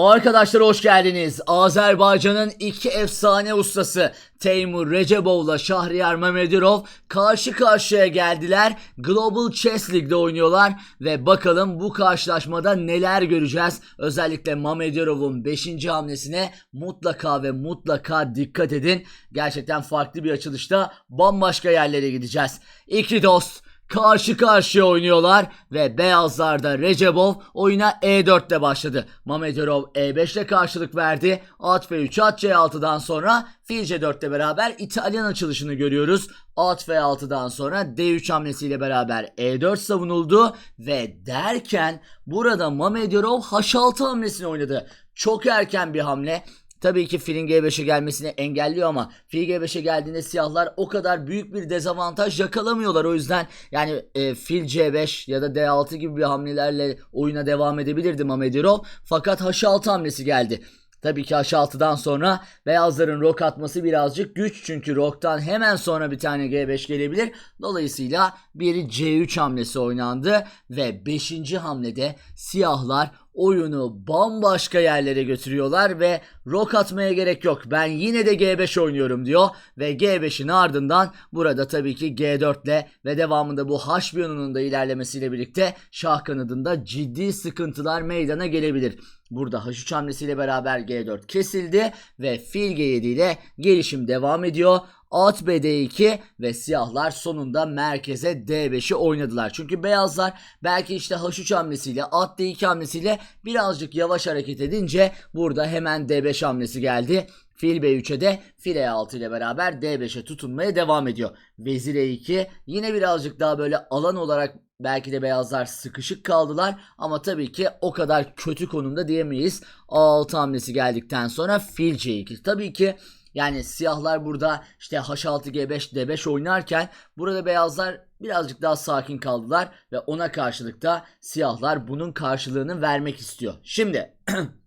Arkadaşlar hoş geldiniz. Azerbaycan'ın iki efsane ustası Teymur Recebov'la Şahriyar Mamedirov karşı karşıya geldiler. Global Chess League'de oynuyorlar ve bakalım bu karşılaşmada neler göreceğiz. Özellikle Mamedirov'un 5. hamlesine mutlaka ve mutlaka dikkat edin. Gerçekten farklı bir açılışta bambaşka yerlere gideceğiz. İki dost karşı karşıya oynuyorlar ve beyazlarda Recebov oyuna E4 ile başladı. Mamedorov E5 ile karşılık verdi. At F3 at C6'dan sonra fil C4 ile beraber İtalyan açılışını görüyoruz. At F6'dan sonra D3 hamlesiyle beraber E4 savunuldu ve derken burada Mamedorov H6 hamlesini oynadı. Çok erken bir hamle. Tabii ki filin G5'e gelmesini engelliyor ama fil G5'e geldiğinde siyahlar o kadar büyük bir dezavantaj yakalamıyorlar. O yüzden yani e, fil C5 ya da D6 gibi bir hamlelerle oyuna devam edebilirdi Mamedirov. Fakat H6 hamlesi geldi. Tabii ki H6'dan sonra beyazların rok atması birazcık güç çünkü roktan hemen sonra bir tane G5 gelebilir. Dolayısıyla bir C3 hamlesi oynandı ve 5. hamlede siyahlar oyunu bambaşka yerlere götürüyorlar ve rok atmaya gerek yok. Ben yine de G5 oynuyorum diyor ve G5'in ardından burada tabii ki G4 ile ve devamında bu H piyonunun da ilerlemesiyle birlikte şah kanadında ciddi sıkıntılar meydana gelebilir. Burada H3 hamlesiyle beraber G4 kesildi ve fil G7 ile gelişim devam ediyor. At BD2 ve siyahlar sonunda merkeze D5'i oynadılar. Çünkü beyazlar belki işte H3 hamlesiyle at D2 hamlesiyle birazcık yavaş hareket edince burada hemen D5 hamlesi geldi. Fil B3'e de fil E6 ile beraber D5'e tutunmaya devam ediyor. Vezir E2 yine birazcık daha böyle alan olarak belki de beyazlar sıkışık kaldılar ama tabii ki o kadar kötü konumda diyemeyiz. A6 hamlesi geldikten sonra fil C2. Tabii ki yani siyahlar burada işte H6 G5 D5 oynarken burada beyazlar birazcık daha sakin kaldılar ve ona karşılık da siyahlar bunun karşılığını vermek istiyor. Şimdi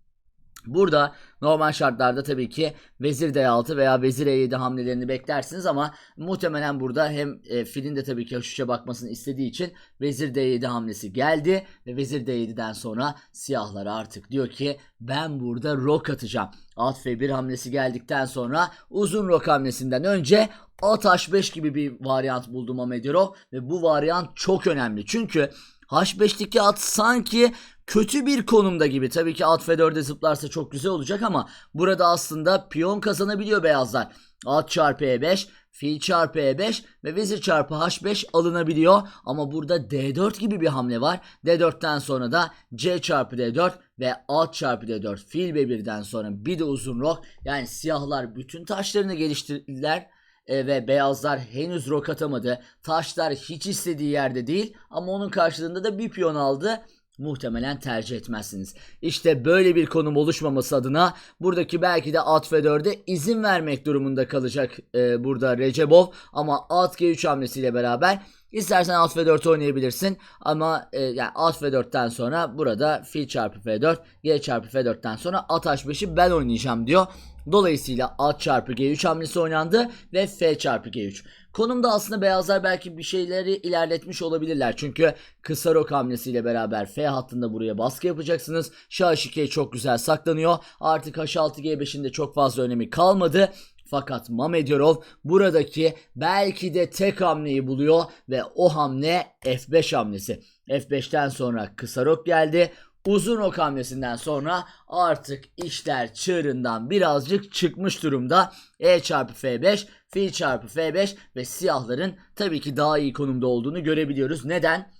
Burada normal şartlarda tabii ki vezir D6 veya vezir E7 hamlelerini beklersiniz ama muhtemelen burada hem e, filin de tabii ki H3'e bakmasını istediği için vezir D7 hamlesi geldi ve vezir D7'den sonra siyahlar artık diyor ki ben burada rok atacağım. At F1 hamlesi geldikten sonra uzun rok hamlesinden önce at H5 gibi bir varyant buldum Amediro ve bu varyant çok önemli. Çünkü H5'teki at sanki kötü bir konumda gibi. Tabii ki at F4'e zıplarsa çok güzel olacak ama burada aslında piyon kazanabiliyor beyazlar. At çarpı E5, fil çarpı E5 ve vezir çarpı H5 alınabiliyor. Ama burada D4 gibi bir hamle var. D4'ten sonra da C çarpı D4 ve at çarpı D4 fil B1'den sonra bir de uzun rok. Yani siyahlar bütün taşlarını geliştirdiler e, ve beyazlar henüz rok atamadı. Taşlar hiç istediği yerde değil ama onun karşılığında da bir piyon aldı muhtemelen tercih etmezsiniz. İşte böyle bir konum oluşmaması adına buradaki belki de at F4'e izin vermek durumunda kalacak e, burada Recebov ama at G3 hamlesiyle beraber İstersen at F4 oynayabilirsin ama e, yani at F4'ten sonra burada fil çarpı F4 G çarpı F4'ten sonra at H5'i ben oynayacağım diyor. Dolayısıyla at çarpı G3 hamlesi oynandı ve F çarpı G3. Konumda aslında beyazlar belki bir şeyleri ilerletmiş olabilirler. Çünkü kısa rok hamlesiyle beraber F hattında buraya baskı yapacaksınız. Şah H2 çok güzel saklanıyor. Artık H6 G5'in de çok fazla önemi kalmadı. Fakat Mamedyorov buradaki belki de tek hamleyi buluyor ve o hamle F5 hamlesi. F5'ten sonra kısa rok geldi. Uzun ok hamlesinden sonra artık işler çığırından birazcık çıkmış durumda. E çarpı F5, fil çarpı F5 ve siyahların tabii ki daha iyi konumda olduğunu görebiliyoruz. Neden?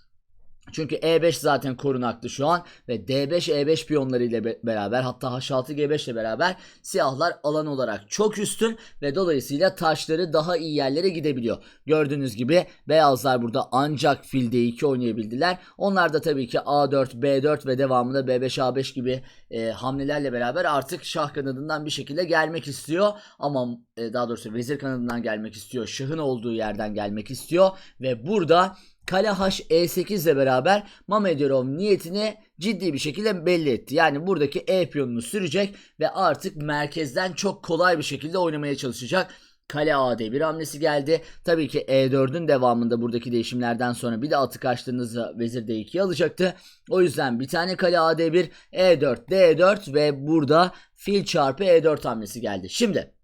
Çünkü E5 zaten korunaklı şu an ve D5 E5 piyonları ile be- beraber hatta H6 G5 ile beraber siyahlar alan olarak çok üstün ve dolayısıyla taşları daha iyi yerlere gidebiliyor. Gördüğünüz gibi beyazlar burada ancak fil D2 oynayabildiler. Onlar da tabii ki A4, B4 ve devamında B5 A5 gibi e, hamlelerle beraber artık şah kanadından bir şekilde gelmek istiyor. Ama e, daha doğrusu vezir kanadından gelmek istiyor. Şahın olduğu yerden gelmek istiyor ve burada Kale H E8 ile beraber Mamedorov niyetini ciddi bir şekilde belli etti. Yani buradaki E piyonunu sürecek ve artık merkezden çok kolay bir şekilde oynamaya çalışacak. Kale AD1 hamlesi geldi. Tabii ki E4'ün devamında buradaki değişimlerden sonra bir de atı kaçtığınızda vezir D2'yi alacaktı. O yüzden bir tane kale AD1, E4, D4 ve burada fil çarpı E4 hamlesi geldi. Şimdi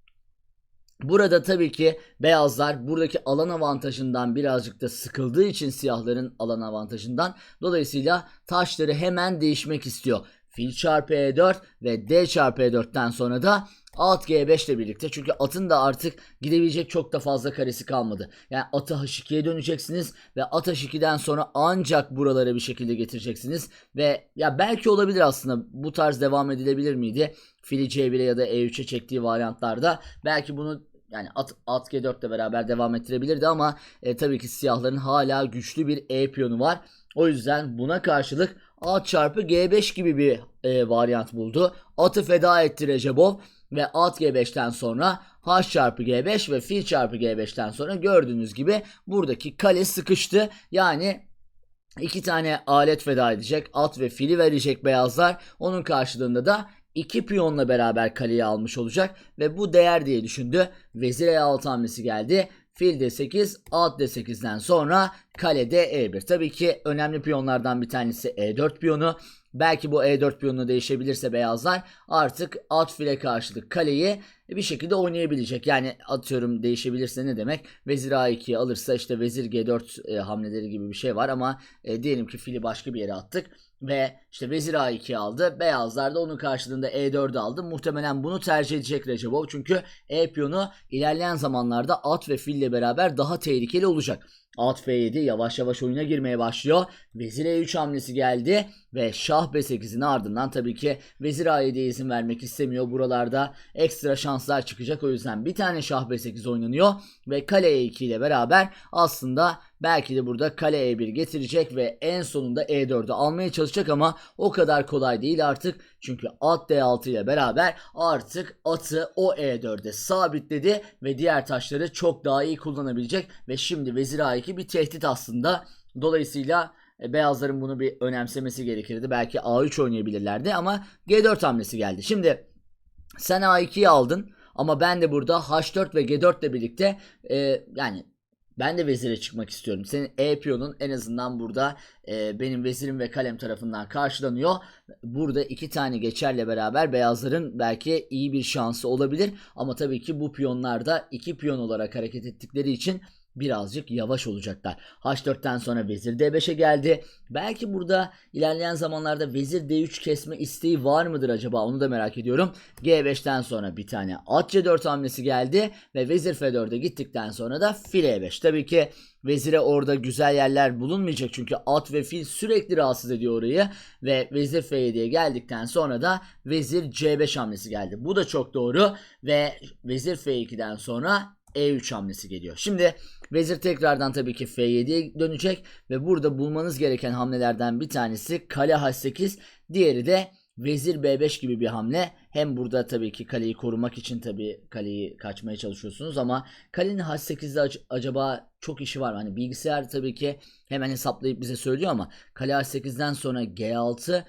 Burada tabii ki beyazlar buradaki alan avantajından birazcık da sıkıldığı için siyahların alan avantajından dolayısıyla taşları hemen değişmek istiyor. Fil çarpı E4 ve D çarpı E4'ten sonra da at G5 ile birlikte çünkü atın da artık gidebilecek çok da fazla karesi kalmadı. Yani atı H2'ye döneceksiniz ve at H2'den sonra ancak buralara bir şekilde getireceksiniz ve ya belki olabilir aslında bu tarz devam edilebilir miydi? Fili C1'e ya da E3'e çektiği varyantlarda belki bunu yani at, at G4 ile beraber devam ettirebilirdi ama e, tabii ki siyahların hala güçlü bir E piyonu var. O yüzden buna karşılık at çarpı G5 gibi bir e, varyant buldu. Atı feda etti Recebov ve at G5'ten sonra H çarpı G5 ve fil çarpı G5'ten sonra gördüğünüz gibi buradaki kale sıkıştı. Yani iki tane alet feda edecek. At ve fili verecek beyazlar. Onun karşılığında da iki piyonla beraber kaleyi almış olacak ve bu değer diye düşündü. Vezir E6 hamlesi geldi. Fil D8, at D8'den sonra kale D E1. Tabii ki önemli piyonlardan bir tanesi E4 piyonu. Belki bu E4 piyonunu değişebilirse beyazlar artık at file karşılık kaleyi bir şekilde oynayabilecek. Yani atıyorum değişebilirse ne demek? Vezir A2'yi alırsa işte vezir G4 e, hamleleri gibi bir şey var ama e, diyelim ki fili başka bir yere attık ve işte vezir A2 aldı. Beyazlar da onun karşılığında E4 aldı. Muhtemelen bunu tercih edecek Recepov çünkü E piyonu ilerleyen zamanlarda at ve fille beraber daha tehlikeli olacak. At F7 yavaş yavaş oyuna girmeye başlıyor. Vezir E3 hamlesi geldi ve Şah B8'in ardından tabii ki Vezir A7'ye izin vermek istemiyor. Buralarda ekstra şanslar çıkacak. O yüzden bir tane Şah B8 oynanıyor ve Kale E2 ile beraber aslında belki de burada Kale E1 getirecek ve en sonunda E4'ü almaya çalışacak ama o kadar kolay değil artık. Çünkü at D6 ile beraber artık atı o E4'e sabitledi ve diğer taşları çok daha iyi kullanabilecek ve şimdi Vezir A2 bir tehdit aslında. Dolayısıyla e, beyazların bunu bir önemsemesi gerekirdi. Belki A3 oynayabilirlerdi ama G4 hamlesi geldi. Şimdi sen A2'yi aldın ama ben de burada H4 ve G4 ile birlikte e, yani ben de vezire çıkmak istiyorum. Senin E piyonun en azından burada e, benim vezirim ve kalem tarafından karşılanıyor. Burada iki tane geçerle beraber beyazların belki iyi bir şansı olabilir. Ama tabii ki bu piyonlar da iki piyon olarak hareket ettikleri için birazcık yavaş olacaklar. H4'ten sonra vezir D5'e geldi. Belki burada ilerleyen zamanlarda vezir D3 kesme isteği var mıdır acaba onu da merak ediyorum. G5'ten sonra bir tane at C4 hamlesi geldi ve vezir F4'e gittikten sonra da fil E5. Tabii ki vezire orada güzel yerler bulunmayacak çünkü at ve fil sürekli rahatsız ediyor orayı ve vezir F7'ye geldikten sonra da vezir C5 hamlesi geldi. Bu da çok doğru ve vezir F2'den sonra e3 hamlesi geliyor. Şimdi vezir tekrardan tabii ki F7'ye dönecek ve burada bulmanız gereken hamlelerden bir tanesi kale H8, diğeri de vezir B5 gibi bir hamle. Hem burada tabii ki kaleyi korumak için tabii kaleyi kaçmaya çalışıyorsunuz ama kalenin H8'de ac- acaba çok işi var? Hani bilgisayar tabii ki hemen hesaplayıp bize söylüyor ama kale H8'den sonra G6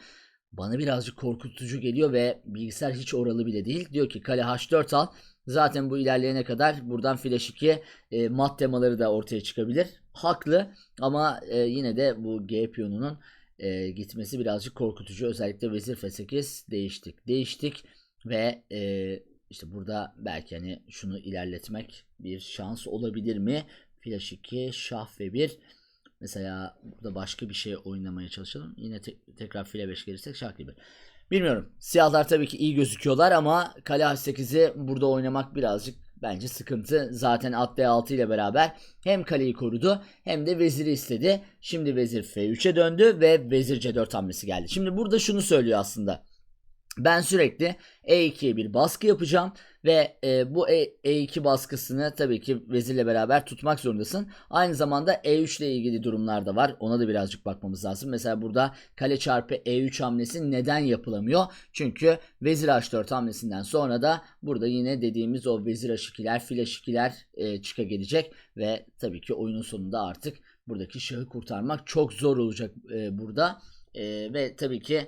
bana birazcık korkutucu geliyor ve bilgisayar hiç oralı bile değil. Diyor ki kale H4 al. Zaten bu ilerleyene kadar buradan flash 2 e, mat temaları da ortaya çıkabilir. Haklı ama e, yine de bu G e, gitmesi birazcık korkutucu. Özellikle vezir F8 değiştik. Değiştik ve e, işte burada belki hani şunu ilerletmek bir şans olabilir mi? Flash 2, şah F1 Mesela burada başka bir şey oynamaya çalışalım. Yine te- tekrar file 5 gelirsek şah gibi. Bilmiyorum. Siyahlar tabii ki iyi gözüküyorlar ama kale h8'i burada oynamak birazcık bence sıkıntı. Zaten at d6 ile beraber hem kaleyi korudu hem de veziri istedi. Şimdi vezir f3'e döndü ve vezir c4 hamlesi geldi. Şimdi burada şunu söylüyor aslında. Ben sürekli E2'ye bir baskı yapacağım ve e, bu E- E2 baskısını tabii ki vezirle beraber tutmak zorundasın. Aynı zamanda E3 ile ilgili durumlar da var. Ona da birazcık bakmamız lazım. Mesela burada kale çarpı E3 hamlesi neden yapılamıyor? Çünkü vezir H4 hamlesinden sonra da burada yine dediğimiz o vezir H2'ler, fil H2'ler e, çıka gelecek ve tabii ki oyunun sonunda artık buradaki şahı kurtarmak çok zor olacak e, burada. E, ve tabii ki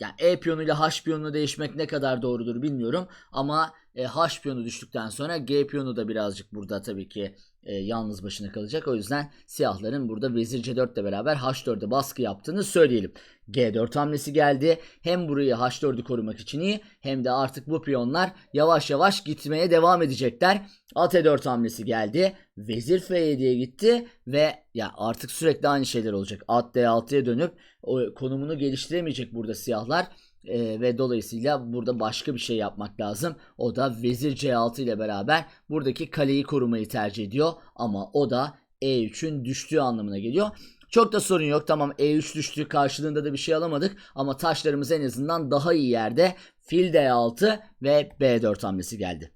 yani E piyonuyla H piyonunu değişmek ne kadar doğrudur bilmiyorum ama E, H piyonu düştükten sonra G piyonu da birazcık burada tabii ki e, yalnız başına kalacak. O yüzden siyahların burada vezir C4 ile beraber H4'e baskı yaptığını söyleyelim. G4 hamlesi geldi. Hem burayı H4'ü korumak için iyi hem de artık bu piyonlar yavaş yavaş gitmeye devam edecekler. At E4 hamlesi geldi. Vezir F7'ye gitti ve ya artık sürekli aynı şeyler olacak. At D6'ya dönüp o konumunu geliştiremeyecek burada siyahlar. Ee, ve dolayısıyla burada başka bir şey yapmak lazım. O da vezir C6 ile beraber buradaki kaleyi korumayı tercih ediyor. Ama o da E3'ün düştüğü anlamına geliyor. Çok da sorun yok. Tamam E3 düştü karşılığında da bir şey alamadık. Ama taşlarımız en azından daha iyi yerde. Fil D6 ve B4 hamlesi geldi.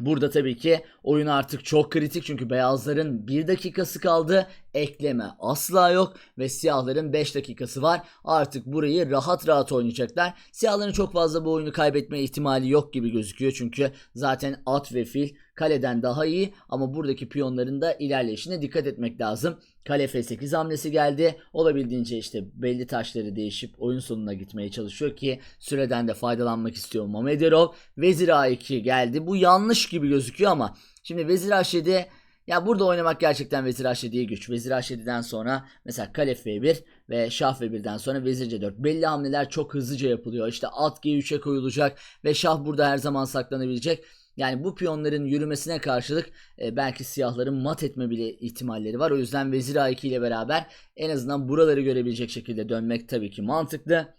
Burada tabii ki oyun artık çok kritik çünkü beyazların 1 dakikası kaldı. Ekleme asla yok ve siyahların 5 dakikası var. Artık burayı rahat rahat oynayacaklar. Siyahların çok fazla bu oyunu kaybetme ihtimali yok gibi gözüküyor. Çünkü zaten at ve fil kaleden daha iyi ama buradaki piyonların da ilerleyişine dikkat etmek lazım. Kale F8 hamlesi geldi. Olabildiğince işte belli taşları değişip oyun sonuna gitmeye çalışıyor ki süreden de faydalanmak istiyor Mamederov. Vezir A2 geldi. Bu yanlış gibi gözüküyor ama şimdi Vezir H7 ya burada oynamak gerçekten Vezir H7'ye güç. Vezir H7'den sonra mesela Kale F1 ve Şah F1'den sonra Vezir C4. Belli hamleler çok hızlıca yapılıyor. İşte at G3'e koyulacak ve Şah burada her zaman saklanabilecek. Yani bu piyonların yürümesine karşılık e, belki siyahların mat etme bile ihtimalleri var. O yüzden Vezir A2 ile beraber en azından buraları görebilecek şekilde dönmek tabii ki mantıklı.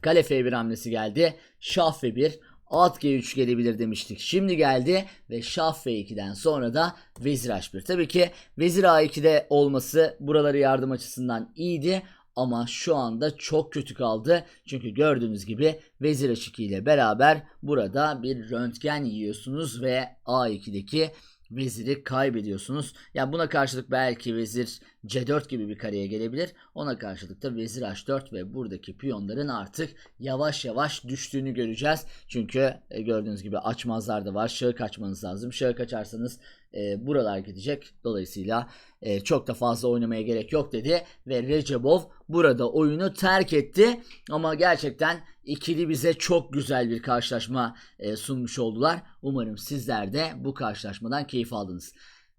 Kale F1 hamlesi geldi. Şah F1 At G3 gelebilir demiştik. Şimdi geldi ve Şah F2'den sonra da Vezir H1. Tabii ki Vezir A2'de olması buraları yardım açısından iyiydi. Ama şu anda çok kötü kaldı. Çünkü gördüğünüz gibi Vezir H2 ile beraber burada bir röntgen yiyorsunuz ve A2'deki veziri kaybediyorsunuz. Yani buna karşılık belki vezir C4 gibi bir kareye gelebilir. Ona karşılık da vezir H4 ve buradaki piyonların artık yavaş yavaş düştüğünü göreceğiz. Çünkü e, gördüğünüz gibi açmazlar da var. Şahı kaçmanız lazım. Şahı kaçarsanız e, buralar gidecek. Dolayısıyla e, çok da fazla oynamaya gerek yok dedi ve Recebov burada oyunu terk etti. Ama gerçekten ikili bize çok güzel bir karşılaşma e, sunmuş oldular. Umarım sizler de bu karşılaşmadan keyif aldınız.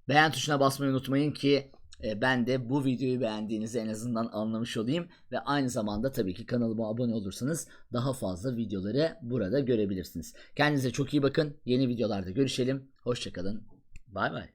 Beğen tuşuna basmayı unutmayın ki e, ben de bu videoyu beğendiğinizi en azından anlamış olayım ve aynı zamanda tabii ki kanalıma abone olursanız daha fazla videoları burada görebilirsiniz. Kendinize çok iyi bakın. Yeni videolarda görüşelim. Hoşçakalın. Bye bye.